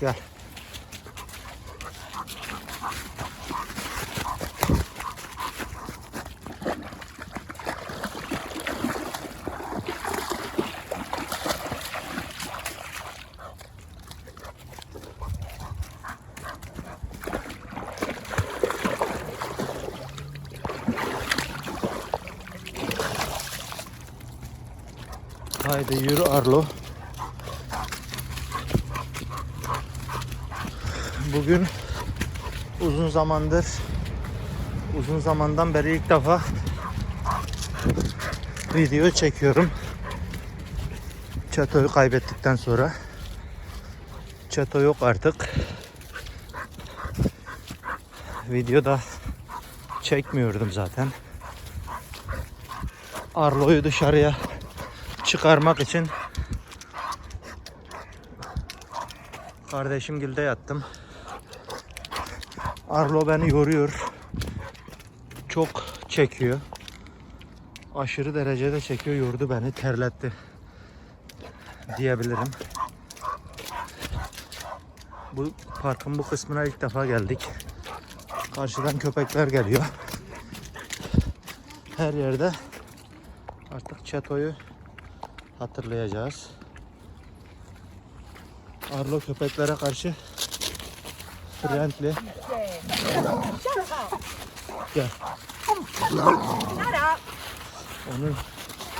Gel. Haydi yürü Arlo. Bugün uzun zamandır uzun zamandan beri ilk defa video çekiyorum. Çatoyu kaybettikten sonra Çato yok artık. Video da çekmiyordum zaten. Arlo'yu dışarıya çıkarmak için kardeşim gilde yattım. Arlo beni yoruyor. Çok çekiyor. Aşırı derecede çekiyor, yordu beni, terletti diyebilirim. Bu parkın bu kısmına ilk defa geldik. Karşıdan köpekler geliyor. Her yerde artık çatoyu hatırlayacağız. Arlo köpeklere karşı friendly. Gel. Onun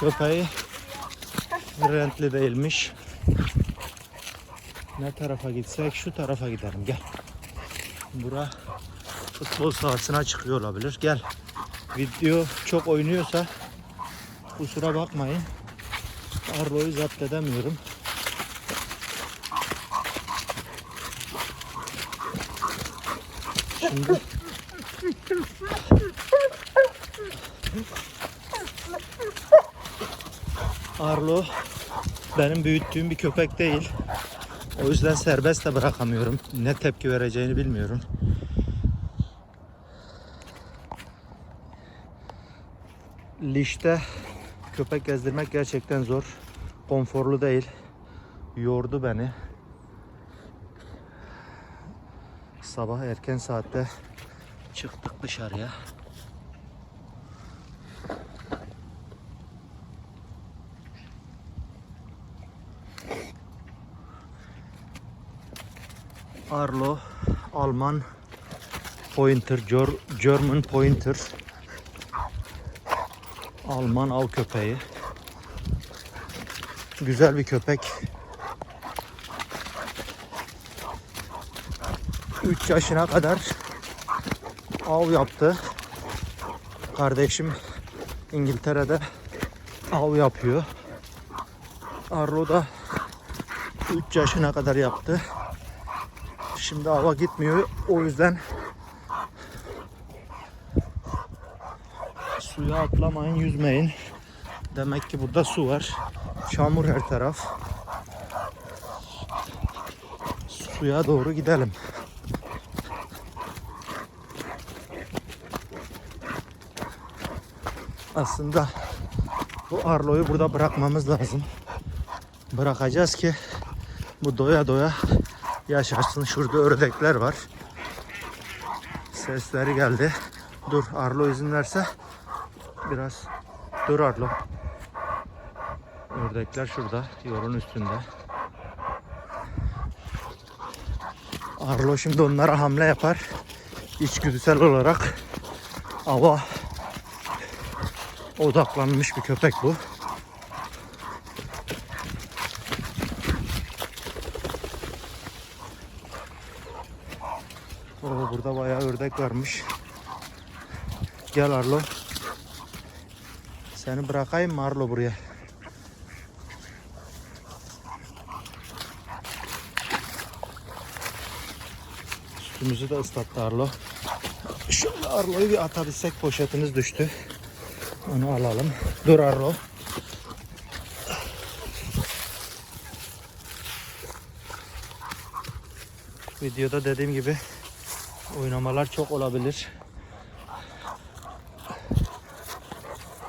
köpeği friendly değilmiş. Ne tarafa gitsek şu tarafa gidelim gel. Bura futbol sahasına çıkıyor olabilir. Gel. Video çok oynuyorsa kusura bakmayın. Arlo'yu zapt edemiyorum. Şimdi Arlo benim büyüttüğüm bir köpek değil. O yüzden serbest de bırakamıyorum. Ne tepki vereceğini bilmiyorum. Lişte köpek gezdirmek gerçekten zor. Konforlu değil. Yordu beni. Sabah erken saatte çıktık dışarıya. Arlo Alman Pointer Ger- German Pointer Alman av köpeği. Güzel bir köpek. 3 yaşına kadar av yaptı. Kardeşim İngiltere'de av yapıyor. Arlo da 3 yaşına kadar yaptı. Şimdi ava gitmiyor. O yüzden suya atlamayın, yüzmeyin. Demek ki burada su var. Çamur her taraf. Suya doğru gidelim. Aslında bu Arlo'yu burada bırakmamız lazım. Bırakacağız ki bu doya doya yaşasın. Şurada ördekler var. Sesleri geldi. Dur Arlo izin verse biraz dur Arlo. Ördekler şurada yolun üstünde. Arlo şimdi onlara hamle yapar. İçgüdüsel olarak ava odaklanmış bir köpek bu. Oo, burada bayağı ördek varmış. Gel Arlo. Seni bırakayım mı Arlo buraya? Üstümüzü de ıslattı Arlo. Şöyle Arlo'yu bir atabilsek poşetimiz düştü. Onu alalım. Dur Arlo. Videoda dediğim gibi oynamalar çok olabilir.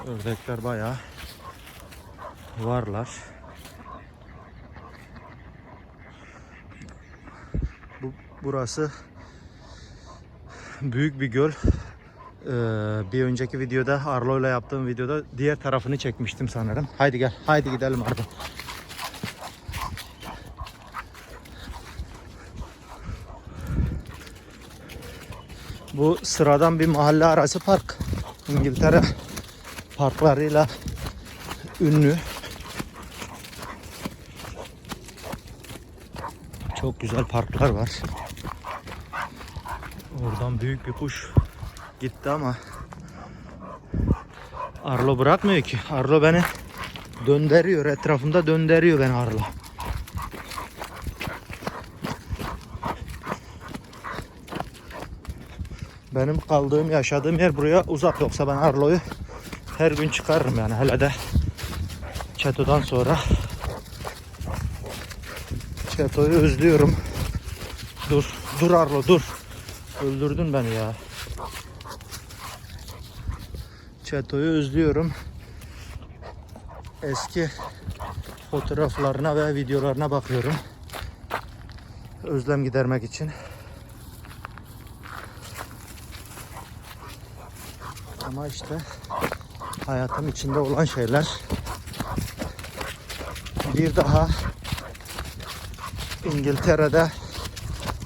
Ördekler bayağı varlar. Burası büyük bir göl. Ee, bir önceki videoda Arlo ile yaptığım videoda diğer tarafını çekmiştim sanırım. Haydi gel. Haydi gidelim Arlo. Bu sıradan bir mahalle arası park. İngiltere parklarıyla ünlü. Çok güzel parklar var. Oradan büyük bir kuş gitti ama Arlo bırakmıyor ki. Arlo beni döndürüyor. Etrafında döndürüyor beni Arlo. Benim kaldığım, yaşadığım yer buraya uzak. Yoksa ben Arlo'yu her gün çıkarırım yani. Hele de Çeto'dan sonra Çeto'yu özlüyorum. Dur, dur Arlo dur. Öldürdün beni ya. Çeto'yu özlüyorum. Eski fotoğraflarına ve videolarına bakıyorum. Özlem gidermek için. Ama işte hayatım içinde olan şeyler. Bir daha İngiltere'de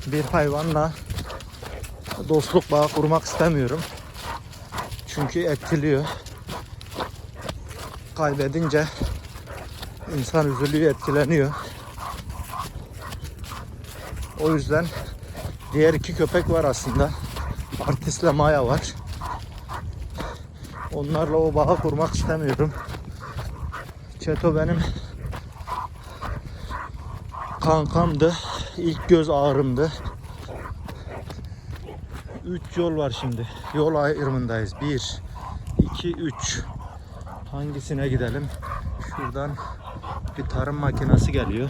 bir hayvanla dostluk bağı kurmak istemiyorum. Çünkü etkiliyor. Kaybedince insan üzülüyor, etkileniyor. O yüzden diğer iki köpek var aslında. Artistle Maya var. Onlarla o bağı kurmak istemiyorum. Çeto benim kankamdı. İlk göz ağrımdı. 3 yol var şimdi. Yol ayrımındayız. 1 2 3 Hangisine gidelim? Şuradan bir tarım makinesi geliyor.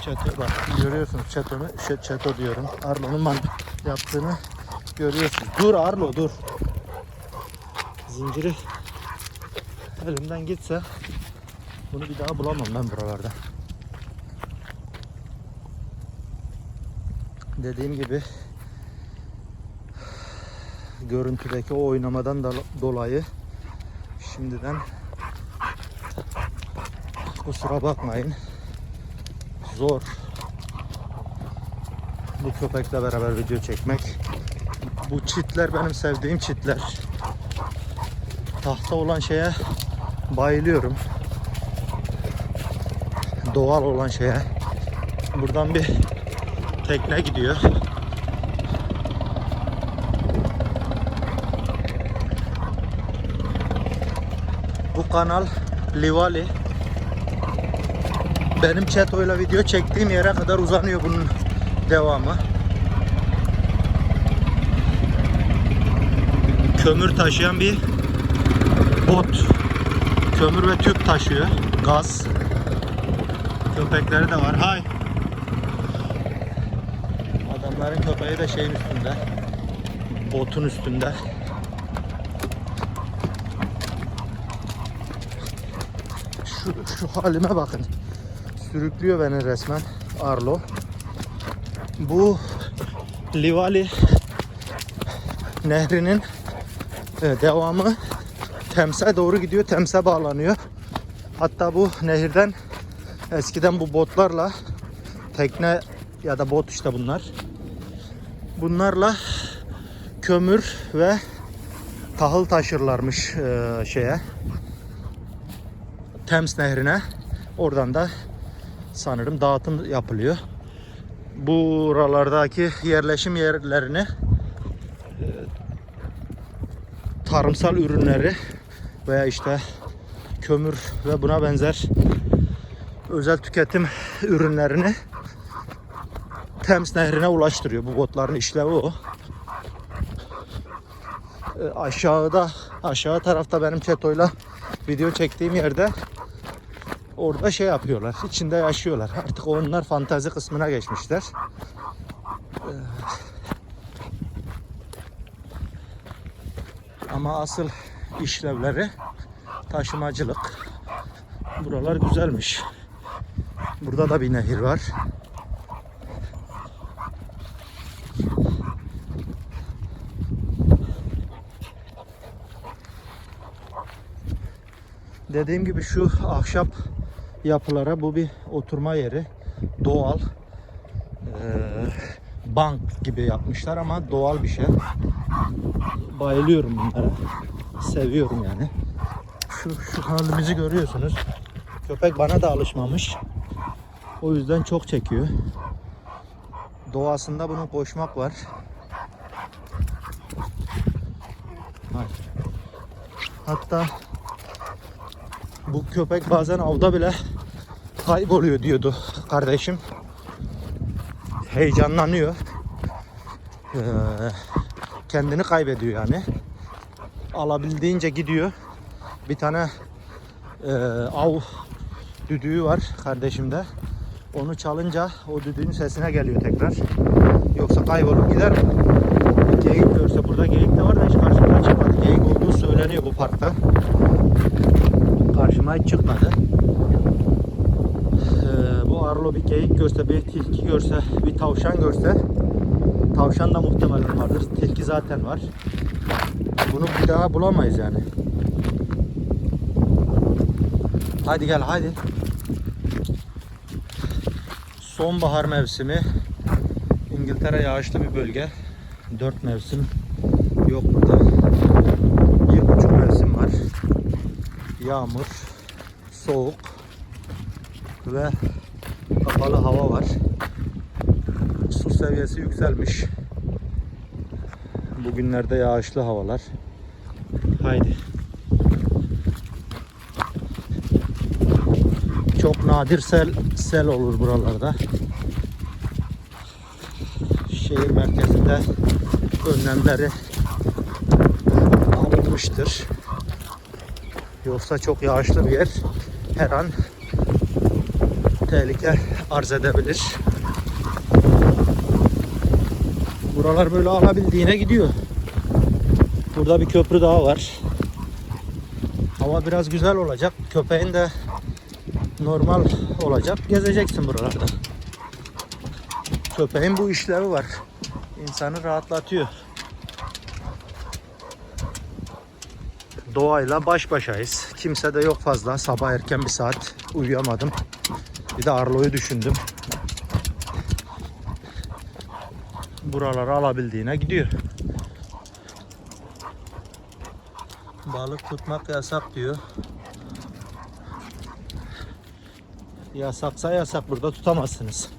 Çeto bak görüyorsunuz çetonu, şey, çeto diyorum. Arlo'nun yaptığını görüyorsunuz. Dur Arlo dur. Zinciri elimden gitse bunu bir daha bulamam ben buralarda. Dediğim gibi görüntüdeki o oynamadan da dolayı şimdiden kusura bakmayın. Zor. Bu köpekle beraber video çekmek. Bu çitler benim sevdiğim çitler. Tahta olan şeye bayılıyorum. Doğal olan şeye. Buradan bir tekne gidiyor kanal Livali. Benim Çeto'yla video çektiğim yere kadar uzanıyor bunun devamı. Kömür taşıyan bir bot. Kömür ve tüp taşıyor. Gaz. Köpekleri de var. Hay. Adamların köpeği de şeyin üstünde. Botun üstünde. Şu, şu halime bakın. Sürüklüyor beni resmen Arlo. Bu Livali nehrinin e, devamı Tems'e doğru gidiyor. Tems'e bağlanıyor. Hatta bu nehirden eskiden bu botlarla tekne ya da bot işte bunlar. Bunlarla kömür ve tahıl taşırlarmış e, şeye Thames Nehri'ne. Oradan da sanırım dağıtım yapılıyor. Buralardaki yerleşim yerlerini e, tarımsal ürünleri veya işte kömür ve buna benzer özel tüketim ürünlerini Thames Nehri'ne ulaştırıyor. Bu botların işlevi o. E, aşağıda aşağı tarafta benim çetoyla video çektiğim yerde orada şey yapıyorlar. içinde yaşıyorlar. Artık onlar fantazi kısmına geçmişler. Ee, ama asıl işlevleri taşımacılık. Buralar güzelmiş. Burada da bir nehir var. Dediğim gibi şu ahşap yapılara bu bir oturma yeri. Doğal. Ee, bank gibi yapmışlar ama doğal bir şey. Bayılıyorum bunlara. Seviyorum yani. Şu, şu halimizi görüyorsunuz. Köpek bana da alışmamış. O yüzden çok çekiyor. Doğasında bunun koşmak var. Hatta bu köpek bazen avda bile kayboluyor diyordu kardeşim. Heyecanlanıyor. Ee, kendini kaybediyor yani. Alabildiğince gidiyor. Bir tane e, av düdüğü var kardeşimde. Onu çalınca o düdüğün sesine geliyor tekrar. Yoksa kaybolup gider. Geyik görse burada geyik de var da hiç karşıma çıkmadı. Geyik olduğu söyleniyor bu parkta. Karşıma hiç çıkmadı. Ee, bu Arlo bir geyik görse, bir tilki görse, bir tavşan görse tavşan da muhtemelen vardır. Tilki zaten var. Bunu bir daha bulamayız yani. Hadi gel hadi. Sonbahar mevsimi. İngiltere yağışlı bir bölge. Dört mevsim yok burada. Bir buçuk mevsim var. Yağmur, soğuk ve kapalı hava var. Su seviyesi yükselmiş. Bugünlerde yağışlı havalar. Haydi. Çok nadir sel sel olur buralarda. Şehir merkezinde önlemleri alınmıştır. Yoksa çok yağışlı bir yer her an tehlike arz edebilir. Buralar böyle alabildiğine gidiyor. Burada bir köprü daha var. Hava biraz güzel olacak. Köpeğin de normal olacak. Gezeceksin buralarda. Köpeğin bu işlevi var. İnsanı rahatlatıyor. Doğayla baş başayız. Kimse de yok fazla. Sabah erken bir saat uyuyamadım. Bir de Arlo'yu düşündüm. Buraları alabildiğine gidiyor. Balık tutmak yasak diyor. Yasaksa yasak burada tutamazsınız.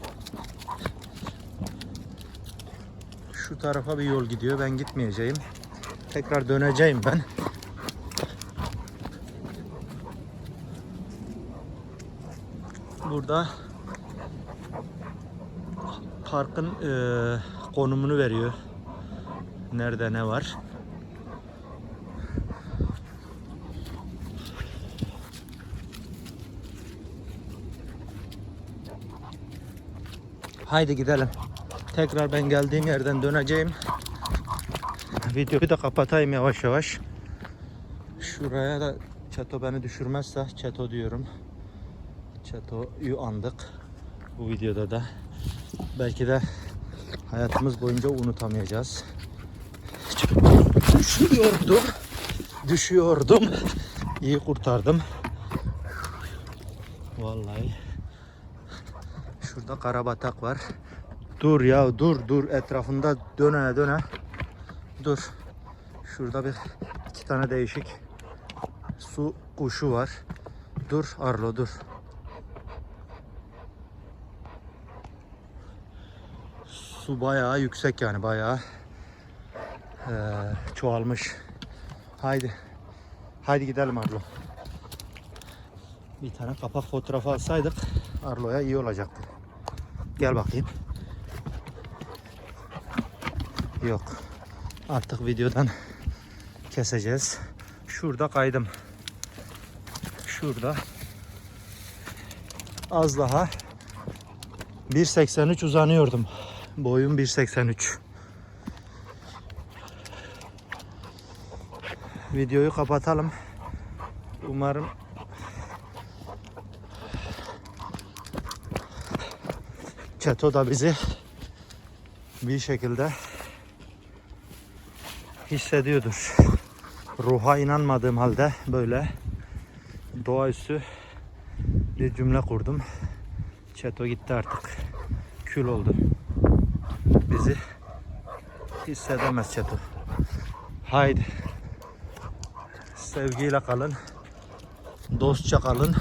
Şu tarafa bir yol gidiyor. Ben gitmeyeceğim. Tekrar döneceğim ben. Burada parkın eee, konumunu veriyor. Nerede ne var? Haydi gidelim. Tekrar ben geldiğim yerden döneceğim. Videoyu da kapatayım yavaş yavaş. Şuraya da çeto beni düşürmezse çeto diyorum. Çeto'yu andık bu videoda da. Belki de hayatımız boyunca unutamayacağız. Düşüyordum. Düşüyordum. İyi kurtardım. Vallahi. Şurada karabatak var. Dur ya dur dur etrafında döne döne. Dur. Şurada bir iki tane değişik su kuşu var. Dur Arlo dur. Su bayağı yüksek yani bayağı eee, çoğalmış. Haydi. Haydi gidelim Arlo. Bir tane kapak fotoğrafı alsaydık Arlo'ya iyi olacaktı. Gel bakayım. Yok. Artık videodan keseceğiz. Şurada kaydım. Şurada. Az daha 1.83 uzanıyordum. Boyum 1.83. Videoyu kapatalım. Umarım Çeto da bizi bir şekilde hissediyordur. Ruha inanmadığım halde böyle doğaüstü bir cümle kurdum. Çeto gitti artık. Kül oldu. Bizi hissedemez Çeto. Haydi. Sevgiyle kalın. Dostça kalın.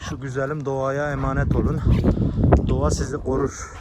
Şu güzelim doğaya emanet olun. Doğa sizi korur.